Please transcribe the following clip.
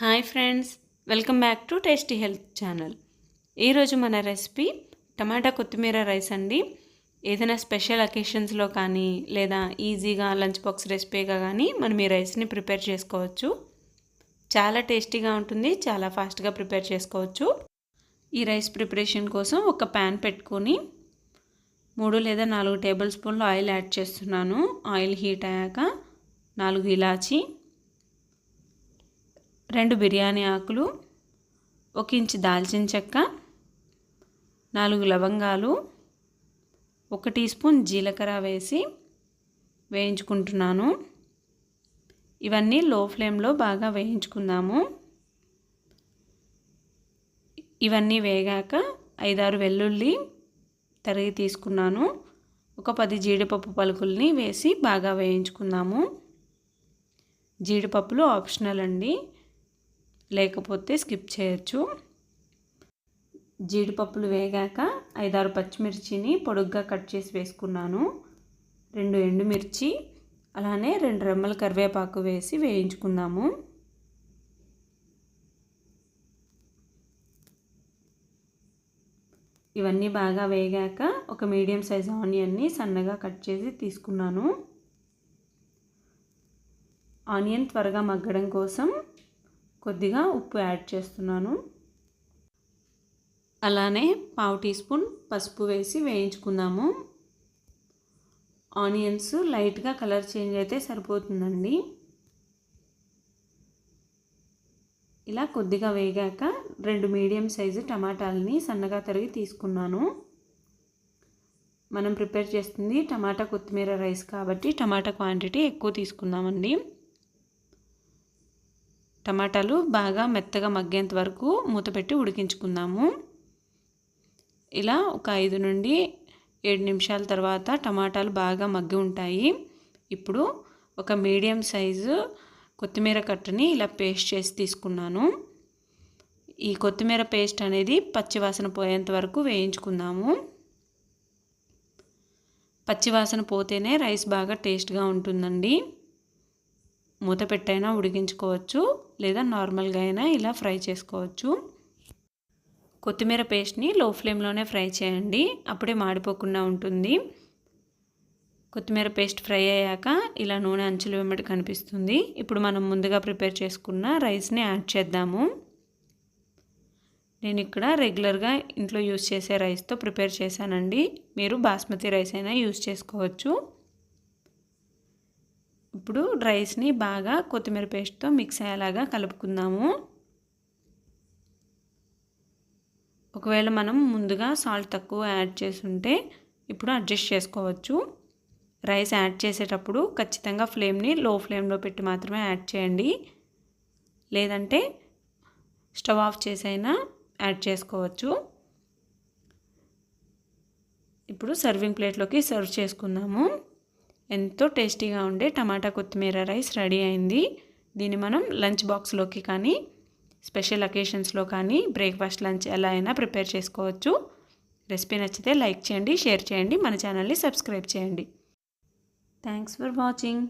Hi friends welcome back to tasty health channel. ఈరోజు మన recipe టమాటా కొత్తిమీర రైస్ అండి. ఏదైనా స్పెషల్ అకేషన్స్లో కానీ లేదా ఈజీగా లంచ్ బాక్స్ రెసిపీగా కానీ మనం ఈ రైస్ని ప్రిపేర్ చేసుకోవచ్చు. చాలా టేస్టీగా ఉంటుంది చాలా ఫాస్ట్గా ప్రిపేర్ చేసుకోవచ్చు. ఈ రైస్ ప్రిపరేషన్ కోసం ఒక ప్యాన్ పెట్టుకొని మూడు లేదా నాలుగు టేబుల్ స్పూన్లు ఆయిల్ యాడ్ చేస్తున్నాను. ఆయిల్ హీట్ అయ్యాక నాలుగు ఇలాచి రెండు బిర్యానీ ఆకులు ఒక ఇంచు దాల్చిన చెక్క నాలుగు లవంగాలు ఒక టీ స్పూన్ జీలకర్ర వేసి వేయించుకుంటున్నాను. ఇవన్నీ లో ఫ్లేమ్లో బాగా వేయించుకుందాము. ఇవన్నీ వేగాక ఐదారు వెల్లుల్లి తరిగి తీసుకున్నాను. ఒక పది జీడిపప్పు పలుకుల్ని వేసి బాగా వేయించుకుందాము. జీడిపప్పులు ఆప్షనల్ అండి. లేకపోతే స్కిప్ చేయొచ్చు. జీడిపప్పులు వేగాక ఐదారు పచ్చిమిర్చిని పొడుగ్గా కట్ చేసి వేసుకున్నాను. రెండు ఎండుమిర్చి అలానే రెండు రెమ్మల కరివేపాకు వేసి వేయించుకుందాము. ఇవన్నీ బాగా వేగాక ఒక మీడియం సైజ్ ఆనియన్ని సన్నగా కట్ చేసి తీసుకున్నాను. ఆనియన్ త్వరగా మగ్గడం కోసం కొద్దిగా ఉప్పు యాడ్ చేస్తున్నాను. అలానే పావు టీ స్పూన్ పసుపు వేసి వేయించుకుందాము. ఆనియన్స్ లైట్గా కలర్ చేంజ్ అయితే సరిపోతుందండి. ఇలా కొద్దిగా వేగాక రెండు మీడియం సైజు టమాటాలని సన్నగా తరిగి తీసుకున్నాను. మనం ప్రిపేర్ చేస్తుంది టమాటా కొత్తిమీర రైస్ కాబట్టి టమాటా క్వాంటిటీ ఎక్కువ తీసుకుందామండి. టమాటాలు బాగా మెత్తగా మగ్గేంత వరకు మూతపెట్టి ఉడికించుకుందాము. ఇలా ఒక ఐదు నుండి ఏడు నిమిషాల తర్వాత టమాటాలు బాగా మగ్గి ఉంటాయి. ఇప్పుడు ఒక మీడియం సైజు కొత్తిమీర కట్టని ఇలా పేస్ట్ చేసి తీసుకున్నాను. ఈ కొత్తిమీర పేస్ట్ అనేది పచ్చివాసన పోయేంత వరకు వేయించుకుందాము. పచ్చివాసన పోతేనే రైస్ బాగా టేస్ట్గా ఉంటుందండి. మూత పెట్టైనా ఉడికించుకోవచ్చు లేదా నార్మల్గా అయినా ఇలా ఫ్రై చేసుకోవచ్చు. కొత్తిమీర పేస్ట్ని లో ఫ్లేమ్లోనే ఫ్రై చేయండి. అప్పుడే మాడిపోకుండా ఉంటుంది. కొత్తిమీర పేస్ట్ ఫ్రై అయ్యాక ఇలా నూనె అంచులు వెంబడి కనిపిస్తుంది. ఇప్పుడు మనం ముందుగా ప్రిపేర్ చేసుకున్న రైస్ని యాడ్ చేద్దాము. నేను ఇక్కడ రెగ్యులర్గా ఇంట్లో యూస్ చేసే రైస్తో ప్రిపేర్ చేశానండి. మీరు బాస్మతి రైస్ అయినా యూస్ చేసుకోవచ్చు. ఇప్పుడు రైస్ని బాగా కొత్తిమీర పేస్ట్తో మిక్స్ అయ్యేలాగా కలుపుకుందాము. ఒకవేళ మనం ముందుగా సాల్ట్ తక్కువ యాడ్ చేసుంటే ఇప్పుడు అడ్జస్ట్ చేసుకోవచ్చు. రైస్ యాడ్ చేసేటప్పుడు ఖచ్చితంగా ఫ్లేమ్ని లో ఫ్లేమ్లో పెట్టి మాత్రమే యాడ్ చేయండి. లేదంటే స్టవ్ ఆఫ్ చేసైనా యాడ్ చేసుకోవచ్చు. ఇప్పుడు సర్వింగ్ ప్లేట్లోకి సర్వ్ చేసుకుందాము. ఎంతో టేస్టీగా ఉండే టమాటా కొత్తిమీర రైస్ రెడీ అయింది. దీన్ని మనం లంచ్ బాక్స్లోకి కానీ స్పెషల్ అకేషన్స్లో కానీ బ్రేక్ఫాస్ట్ లంచ్ ఎలా అయినా ప్రిపేర్ చేసుకోవచ్చు. రెసిపీ నచ్చితే లైక్ చేయండి షేర్ చేయండి మన ఛానల్ని సబ్స్క్రైబ్ చేయండి. Thanks for watching.